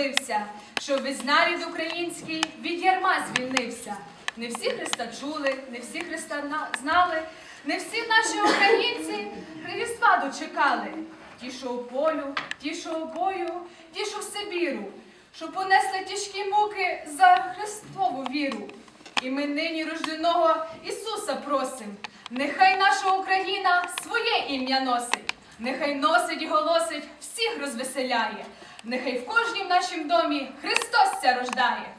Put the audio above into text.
святкувати, що Христос весь нарід український від ярма звільнився. Не всі Христа чули, не всі Христа знали, не всі наші українці Різдва дочекали. Ті, що у полю, ті, що у бою, ті, що в Сибіру, що понесли тяжкі муки за Христову віру. І ми нині рожденого Ісуса просим. Нехай наша Україна своє ім'я носить, нехай носить і голосить, всіх розвеселяє. Нехай в кожнім нашім домі Христос ся рождає.